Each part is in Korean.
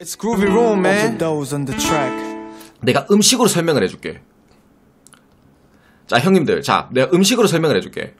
It's groovy room, man. Those on the track. 내가 음식으로 설명을 해줄게. 자, 형님들. 자, 내가 음식으로 설명을 해줄게.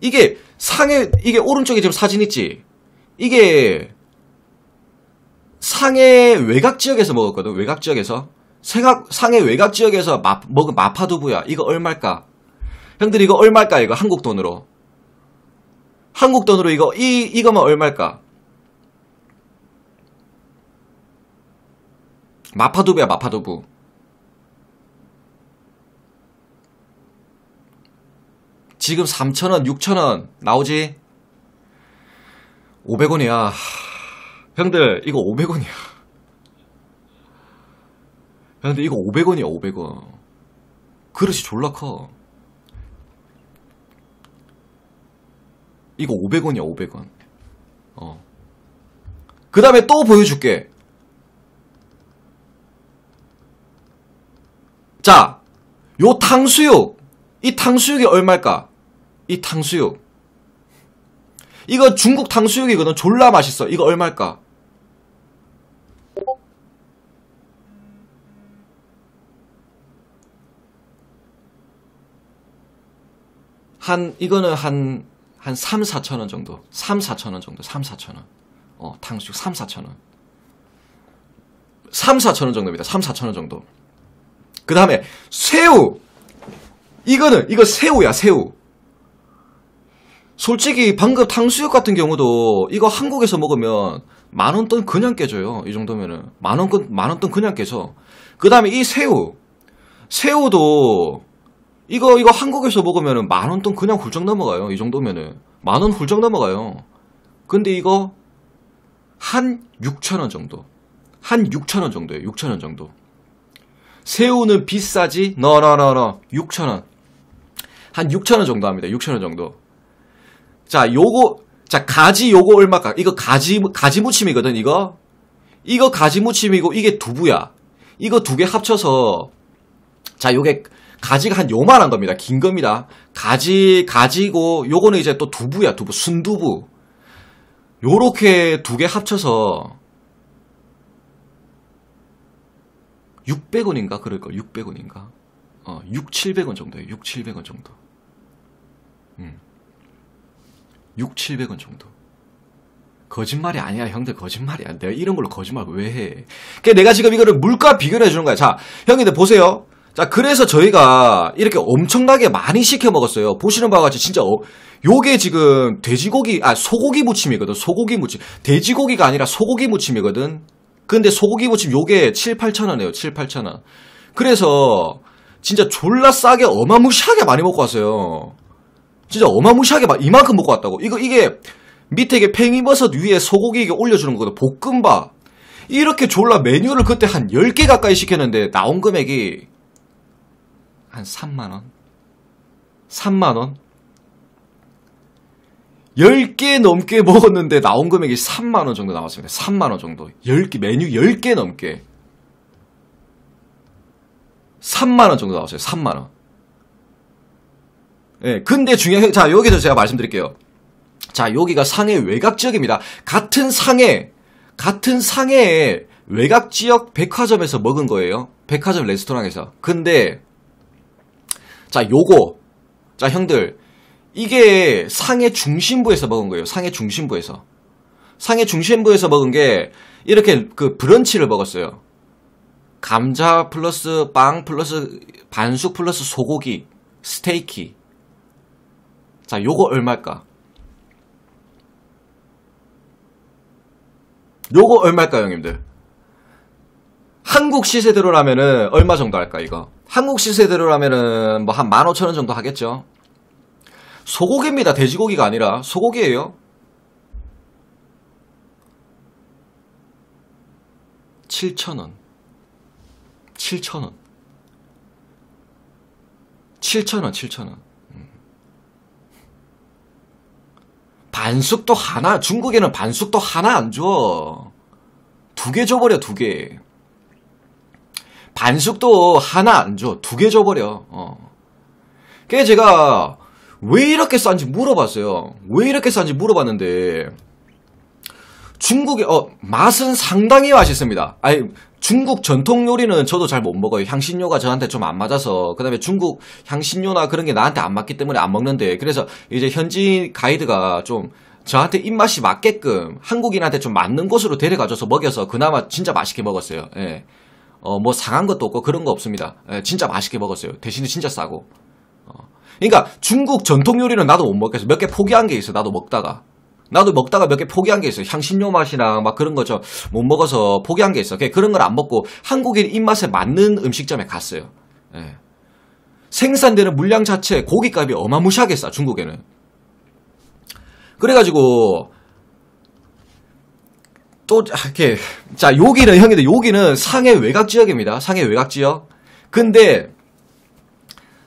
이게 상해, 이게 오른쪽에 지금 사진 있지? 이게 상해 외곽 지역에서 먹었거든, 외곽 지역에서. 생각, 상해 외곽 지역에서 마, 먹은 마파두부야. 이거 얼마일까? 형들 이거 얼마일까, 이거 한국 돈으로? 한국 돈으로 이거, 이, 이거면 얼마일까? 마파두부야, 마파두부. 지금 3,000원, 6,000원 나오지? 500원이야. 형들, 이거 500원이야. 형들, 이거 500원이야, 500원. 그릇이 졸라 커. 이거 500원이야, 500원. 어. 그 다음에 또 보여줄게. 자, 요 탕수육. 이 탕수육이 얼마일까? 이 탕수육. 이거 중국 탕수육이거든. 졸라 맛있어. 이거 얼마일까? 한, 이거는 한, 한 3, 4천 원 정도. 3, 4천 원 정도. 3, 4천 원. 어, 탕수육 3, 4천 원. 3, 4천 원 정도입니다. 3, 4천 원 정도. 그 다음에 새우. 이거는 이거 새우야 새우. 솔직히 방금 탕수육 같은 경우도 이거 한국에서 먹으면 만원 돈 그냥 깨져요. 이 정도면은. 만원 만원 돈 그냥 깨져 그 다음에 이 새우. 새우도 이거 이거 한국에서 먹으면은 만원 돈 그냥 훌쩍 넘어가요. 이 정도면은. 만 원 훌쩍 넘어가요. 근데 이거 한 6천 원 정도. 한 6천 원 정도예요. 6천 원 정도 새우는 비싸지? 너너너너 6,000원. 한 6,000원 정도 합니다. 6,000원 정도. 자, 요거 자, 가지 요거 얼마까? 이거 가지 가지 무침이거든, 이거. 이거 가지 무침이고 이게 두부야. 이거 두 개 합쳐서 자, 요게 가지가 한 요만한 겁니다. 긴 겁니다. 가지 가지고 요거는 이제 또 두부야, 두부. 순두부. 요렇게 두 개 합쳐서 600원인가? 그럴걸 600원인가? 어 6, 700원 정도예요. 6, 700원 정도. 음. 6, 700원 정도. 거짓말이 아니야 형들. 거짓말이야. 내가 이런 걸로 거짓말 왜 해? 그러니까 내가 지금 이거를 물가 비교를 해주는 거야. 자 형님들 보세요. 자 그래서 저희가 이렇게 엄청나게 많이 시켜 먹었어요. 보시는 바와 같이 진짜 어, 요게 지금 돼지고기 아 소고기 무침이거든. 소고기 무침. 돼지고기가 아니라 소고기 무침이거든 근데 소고기 무침 요게 7, 8천 원이에요. 7, 8천 원. 그래서 진짜 졸라 싸게 어마무시하게 많이 먹고 왔어요. 진짜 어마무시하게 막 이만큼 먹고 왔다고. 이거 이게 밑에 이게 팽이버섯 위에 소고기 이게 올려주는 거거든. 볶음밥. 이렇게 졸라 메뉴를 그때 한 10개 가까이 시켰는데 나온 금액이 한 3만원? 3만원? 10개 넘게 먹었는데 나온 금액이 3만원 정도 나왔습니다. 3만원 정도. 10개, 메뉴 10개 넘게. 3만원 정도 나왔어요. 3만원. 예, 근데 중요한, 자, 여기서 제가 말씀드릴게요. 자, 여기가 상해 외곽 지역입니다. 같은 상해, 같은 상해의 외곽 지역 백화점에서 먹은 거예요. 백화점 레스토랑에서. 근데, 자, 요거. 자, 형들. 이게 상해 중심부에서 먹은 거예요. 상해 중심부에서. 상해 중심부에서 먹은 게 이렇게 그 브런치를 먹었어요. 감자 플러스 빵 플러스 반숙 플러스 소고기 스테이키. 자, 요거 얼마일까? 요거 얼마일까요, 형님들? 한국 시세대로라면은 얼마 정도 할까, 이거? 한국 시세대로라면은 뭐 한 15,000원 정도 하겠죠? 소고기입니다. 돼지고기가 아니라 소고기예요. 7,000원. 7,000원. 7,000원, 7,000원. 음. 반숙도 하나, 중국에는 반숙도 하나 안 줘. 두 개 줘버려, 두 개. 반숙도 하나 안 줘. 두 개 줘버려. 어. 그게 제가 왜 이렇게 싼지 물어봤어요. 왜 이렇게 싼지 물어봤는데 중국에 어 맛은 상당히 맛있습니다. 아니, 중국 전통 요리는 저도 잘 못 먹어요. 향신료가 저한테 좀 안 맞아서. 그 다음에 중국 향신료나 그런 게 나한테 안 맞기 때문에 안 먹는데. 그래서 이제 현지 가이드가 좀 저한테 입맛이 맞게끔 한국인한테 좀 맞는 곳으로 데려가줘서 먹여서 그나마 진짜 맛있게 먹었어요. 예. 어, 뭐 상한 것도 없고 그런 거 없습니다. 예, 진짜 맛있게 먹었어요. 대신에 진짜 싸고. 어. 그러니까 중국 전통 요리는 나도 못 먹겠어. 몇 개 포기한 게 있어. 나도 먹다가. 나도 먹다가 몇 개 포기한 게 있어요. 향신료 맛이나 막 그런 거 저 못 먹어서 포기한 게 있어. 그런 걸 안 먹고 한국인 입맛에 맞는 음식점에 갔어요. 예. 생산되는 물량 자체 고기값이 어마무시하게 싸 중국에는. 그래가지고 또 이렇게 자 여기는 형님들 여기는 상해 외곽 지역입니다. 상해 외곽 지역. 근데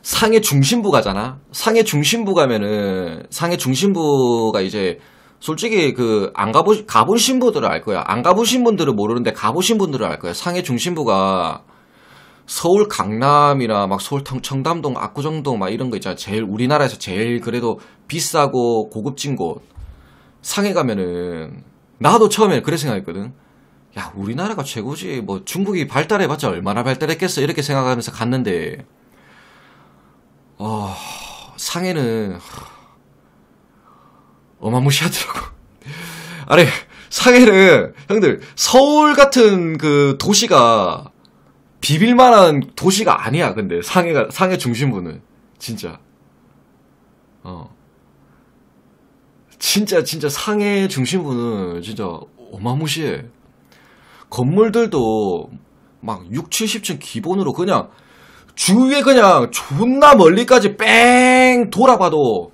상해 중심부 가잖아. 상해 중심부 가면은 상해 중심부가 이제 솔직히 그 안 가보 가보신 분들은 알 거야. 안 가보신 분들은 모르는데 가보신 분들은 알 거야. 상해 중심부가 서울 강남이나 막 서울 청담동, 압구정동 막 이런 거 있잖아. 제일 우리나라에서 제일 그래도 비싸고 고급진 곳. 상해 가면은 나도 처음에 그래 생각했거든. 야, 우리나라가 최고지. 뭐 중국이 발달해봤자 얼마나 발달했겠어. 이렇게 생각하면서 갔는데 어, 상해는 어마무시하더라고. 아니, 상해는, 형들, 서울 같은 그 도시가 비빌만한 도시가 아니야, 근데. 상해가, 상해 중심부는. 진짜. 어. 진짜, 진짜 상해 중심부는 진짜 어마무시해. 건물들도 막 6, 70층 기본으로 그냥 주위에 그냥 존나 멀리까지 뺑 돌아봐도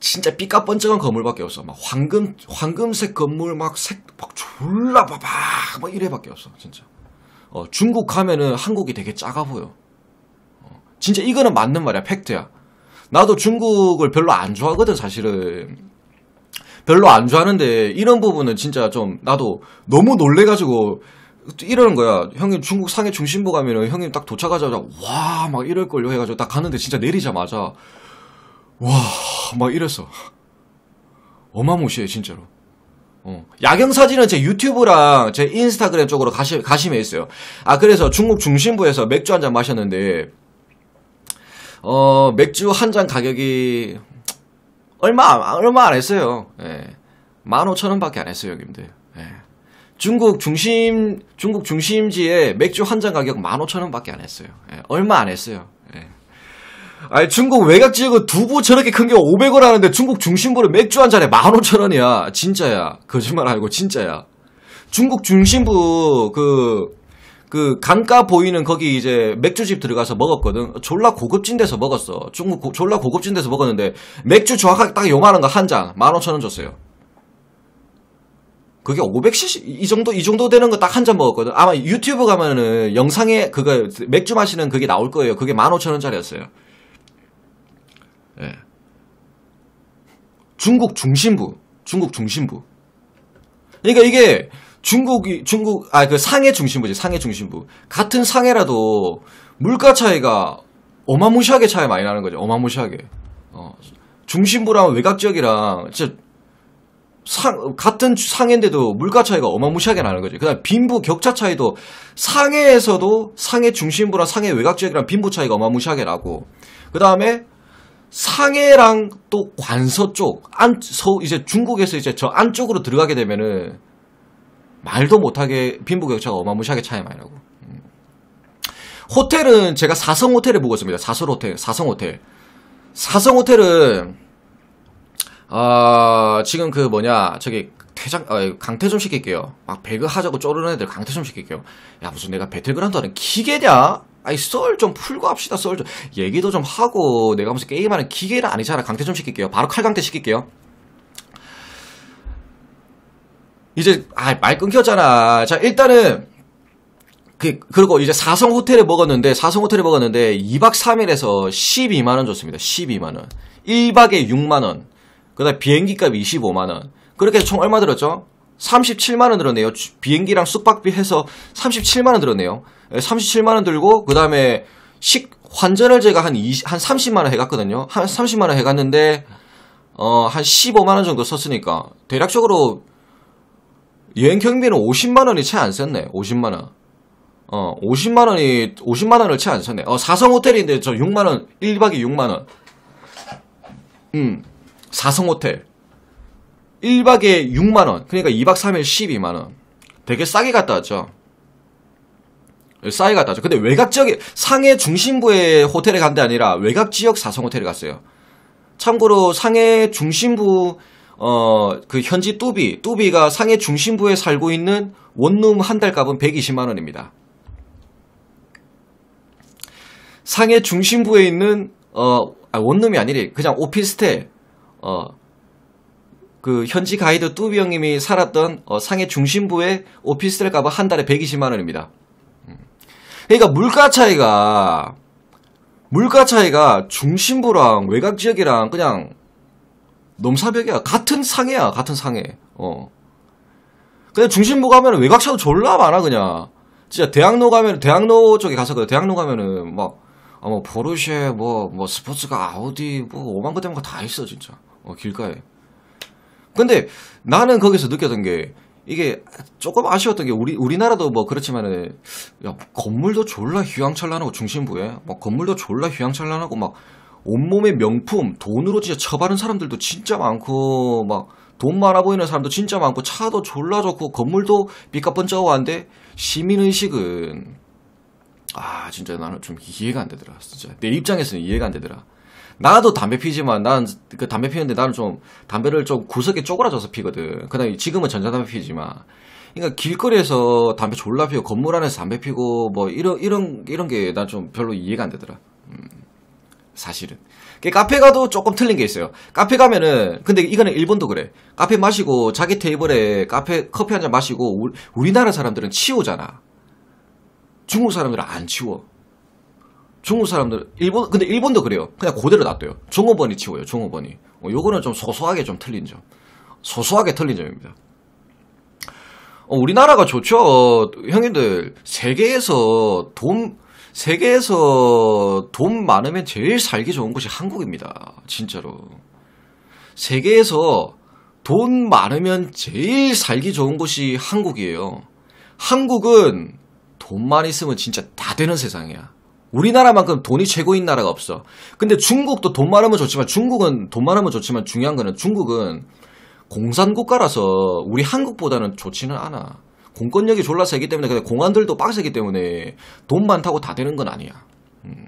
진짜 삐까뻔쩍한 건물밖에 없어. 막 황금 황금색 건물 막색막 졸라 봐봐 막 이래밖에 없어 진짜. 어, 중국 가면은 한국이 되게 작아 보여. 어, 진짜 이거는 맞는 말이야 팩트야. 나도 중국을 별로 안 좋아하거든 사실은. 별로 안 좋아하는데 이런 부분은 진짜 좀 나도 너무 놀래가지고 이러는 거야. 형님 중국 상해 중심부 가면은 형님 딱 도착하자마자 와 막 이럴 걸요 해가지고 딱 갔는데 진짜 내리자마자 와 막 이랬어. 어마무시해 진짜로. 어. 야경 사진은 제 유튜브랑 제 인스타그램 쪽으로 가시, 가시면 있어요. 아 그래서 중국 중심부에서 맥주 한 잔 마셨는데 어 맥주 한 잔 가격이 얼마 얼마 안 했어요. 예. 15,000원밖에 안 했어요, 형님들. 예. 중국 중심 중국 중심지에 맥주 한 잔 가격 15,000원밖에 안 했어요. 예. 얼마 안 했어요. 예. 아니 중국 외곽 지역은 두부 저렇게 큰 게 500원 하는데 중국 중심부는 맥주 한 잔에 15,000원이야. 진짜야. 거짓말 아니고 진짜야. 중국 중심부 그, 그 강가 보이는 거기 이제 맥주집 들어가서 먹었거든. 졸라 고급진 데서 먹었어. 중국 고, 졸라 고급진 데서 먹었는데 맥주 정확하게 딱 요만한 거 한 잔 15,000원 줬어요. 그게 500cc 이 정도 이 정도 되는 거 딱 한 잔 먹었거든. 아마 유튜브 가면은 영상에 그거 맥주 마시는 그게 나올 거예요. 그게 15,000원짜리였어요. 예. 중국 중심부, 중국 중심부. 그러니까 이게 중국이 중국 아 그 상해 중심부지 상해 중심부 같은 상해라도 물가 차이가 어마무시하게 차이 많이 나는 거죠. 어마무시하게. 어, 중심부랑 외곽 지역이랑 진짜 상, 같은 상해인데도 물가 차이가 어마무시하게 나는 거지. 그 다음 빈부 격차 차이도 상해에서도 상해 중심부랑 상해 외곽 지역이랑 빈부 차이가 어마무시하게 나고, 그 다음에 상해랑 또 관서 쪽, 안, 서, 이제 중국에서 이제 저 안쪽으로 들어가게 되면은 말도 못하게 빈부 격차가 어마무시하게 차이 많이 나고. 음. 호텔은 제가 사성 호텔에 묵었습니다. 사설 호텔, 사성 호텔. 사성 호텔은 어, 지금 그 뭐냐, 저기, 퇴장, 어, 강퇴 좀 시킬게요. 막 배그 하자고 쪼르는 애들 강퇴 좀 시킬게요. 야, 무슨 내가 배틀그라운드 하는 기계냐? 아이, 썰 좀 풀고 합시다, 썰 좀. 얘기도 좀 하고, 내가 무슨 게임하는 기계는 아니잖아. 강퇴 좀 시킬게요. 바로 칼강퇴 시킬게요. 이제, 아, 말 끊겼잖아. 자, 일단은, 그, 그리고 이제 사성 호텔에 먹었는데, 사성 호텔에 먹었는데, 2박 3일에서 12만원 줬습니다. 12만원. 1박에 6만원. 그 다음에 비행기 값 25만원. 그렇게 총 얼마 들었죠? 37만원 들었네요. 비행기랑 숙박비 해서 37만원 들었네요. 37만원 예, 들고, 그 다음에 식, 환전을 제가 한 20, 한 30만원 해갔거든요. 한 30만원 해갔는데, 어, 한 15만원 정도 썼으니까, 대략적으로 여행 경비는 50만 원이 채 안 썼네. 50만 원. 어, 50만 원이 50만 원을 채 안 썼네. 어, 사성 호텔인데 저 6만 원. 1박에 6만 원. 음. 사성 호텔. 1박에 6만 원. 그러니까 2박 3일 12만 원. 되게 싸게 갔다 왔죠. 싸게 갔다 왔죠. 근데 외곽 지역에 상해 중심부의 호텔에 간게 아니라 외곽 지역 사성 호텔에 갔어요. 참고로 상해 중심부 어, 그 현지 뚜비, 뚜비가 상해 중심부에 살고 있는 원룸 한 달 값은 120만 원입니다. 상해 중심부에 있는 어, 아, 원룸이 아니래. 그냥 오피스텔. 어, 그 현지 가이드 뚜비 형님이 살았던 어, 상해 중심부의 오피스텔 값은 한 달에 120만 원입니다. 음. 그러니까 물가 차이가 물가 차이가 중심부랑 외곽 지역이랑 그냥 넘사벽이야. 같은 상해야, 같은 상해. 어. 그냥 중심부 가면 외곽 차도 졸라 많아, 그냥. 진짜 대학로 가면, 대학로 쪽에 가서 그 대학로 가면은 막, 아, 뭐, 포르쉐, 뭐, 뭐, 스포츠가 아우디, 뭐, 오만 거 되는 거 다 있어, 진짜. 어, 길가에. 근데 나는 거기서 느꼈던 게, 이게 조금 아쉬웠던 게, 우리, 우리나라도 뭐 그렇지만은, 야, 건물도 졸라 휘황찬란하고, 중심부에. 막 건물도 졸라 휘황찬란하고, 막, 온몸에 명품, 돈으로 진짜 처바른 사람들도 진짜 많고, 막, 돈 많아 보이는 사람도 진짜 많고, 차도 졸라 좋고, 건물도 삐까 번쩍한데, 시민의식은, 아, 진짜 나는 좀 이해가 안 되더라. 진짜. 내 입장에서는 이해가 안 되더라. 나도 담배 피지만, 난, 그 담배 피는데 나는 좀, 담배를 좀 구석에 쪼그라져서 피거든. 그 다음에 지금은 전자담배 피지만. 그러니까 길거리에서 담배 졸라 피고, 건물 안에서 담배 피고, 뭐, 이런, 이런, 이런 게 난 좀 별로 이해가 안 되더라. 사실은. 그 카페 가도 조금 틀린 게 있어요. 카페 가면은 근데 이거는 일본도 그래. 카페 마시고 자기 테이블에 카페 커피 한 잔 마시고 우, 우리나라 사람들은 치우잖아. 중국 사람들은 안 치워. 중국 사람들 일본 근데 일본도 그래요. 그냥 그대로 놔둬요. 종업원이 치워요. 종업원이. 어, 요거는 좀 소소하게 좀 틀린 점. 소소하게 틀린 점입니다. 어, 우리나라가 좋죠. 어, 형님들 세계에서 돈 세계에서 돈 많으면 제일 살기 좋은 곳이 한국입니다. 진짜로. 세계에서 돈 많으면 제일 살기 좋은 곳이 한국이에요. 한국은 돈만 있으면 진짜 다 되는 세상이야. 우리나라만큼 돈이 최고인 나라가 없어. 근데 중국도 돈 많으면 좋지만 중국은 돈 많으면 좋지만 중요한 거는 중국은 공산국가라서 우리 한국보다는 좋지는 않아. 공권력이 졸라 세기 때문에 근데 공안들도 빡세기 때문에 돈 많다고 다 되는 건 아니야. 음.